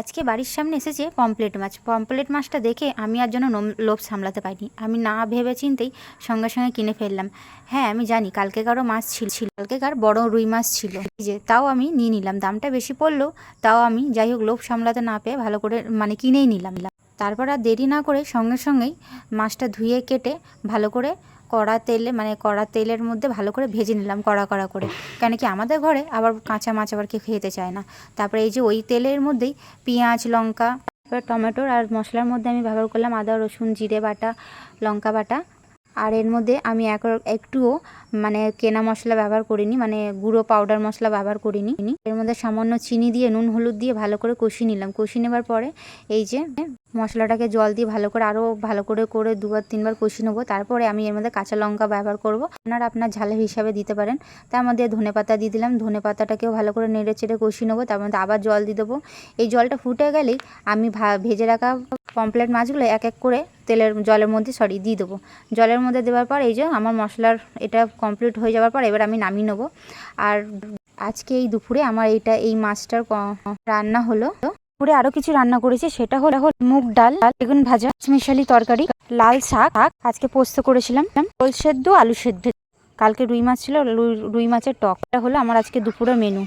আজকে বাড়ির সামনে এসেছে পমপ্লেট মাছ। পমপ্লেট মাছটা দেখে আমি আর যেন লোভ সামলাতে পারিনি। আমি না ভেবে চিন্তেই সঙ্গে সঙ্গে কিনে ফেললাম। হ্যাঁ আমি জানি কালকেকারও মাছ ছিল ছিল। কালকেকার বড় রুই মাছ ছিল। যে, তাও আমি নিয়ে নিলাম। দামটা বেশি পড়ল, তাও আমি যাই হোক লোভ সামলাতে না পেয়ে ভালো করে মানে কিনেই নিলাম। তারপর আর দেরি না করে সঙ্গে সঙ্গেই মাছটা ধুয়ে কেটে ভালো করে কড়া তেলে মানে কড়া তেলের মধ্যে ভালো করে ভেজে নিলাম কড়া কড়া করে। কেন কি আমাদের ঘরে আবার কাঁচা মাছ আবার কেউ খেতে চায় না। তারপরে এই যে ওই তেলের মধ্যেই পেঁয়াজ, লঙ্কা তারপরে টমেটোর আর মশলার মধ্যে আমি ব্যবহার করলাম আদা, রসুন, জিরে বাটা, লঙ্কা বাটা আর এর মধ্যে আমি এক একটুও মানে কেনা মশলা ব্যবহার করিনি মানে গুঁড়ো পাউডার মশলা ব্যবহার করিনি। এর মধ্যে সামান্য চিনি দিয়ে, নুন, হলুদ দিয়ে ভালো করে কষিয়ে নিলাম। কষিয়ে নেবার পরে এই যে মশলাটাকে জল দিয়ে ভালো করে আরও ভালো করে করে দুবার, তিনবার কষিয়ে নেব। তারপরে আমি এর মধ্যে কাঁচা লঙ্কা ব্যবহার করব। আপনারা আপনার ঝালের হিসাবে দিতে পারেন। তার মধ্যে ধনে পাতা দিয়ে দিলাম। ধনে পাতাটাকেও ভালো করে নেড়ে চেড়ে কষিয়ে নেব। তার মধ্যে আবার জল দিয়ে দেবো। এই জলটা ফুটে গেলেই আমি ভেজে রাখা পমপ্লেট মাছগুলো এক এক করে তেলের, জলের মধ্যে সরি দিয়ে দেবো। জলের মধ্যে দেওয়ার পর এই যে আমার মশলার এটা কমপ্লিট হয়ে যাওয়ার পর এবার আমি নামিয়ে নেব। আর আজকে এই দুপুরে আমার এইটা, এই মাছটার রান্না হলো। দুপুরে আরও কিছু রান্না করেছি, সেটা হলো মুগ ডাল, বেগুন ভাজা মিশালি তরকারি, লাল শাক, আজকে পোস্ত করেছিলাম ওল সেদ্ধ, আলু সেদ্ধ। কালকে রুই মাছ ছিল, রুই মাছের টক। এটা হলো আমার আজকে দুপুরের মেনু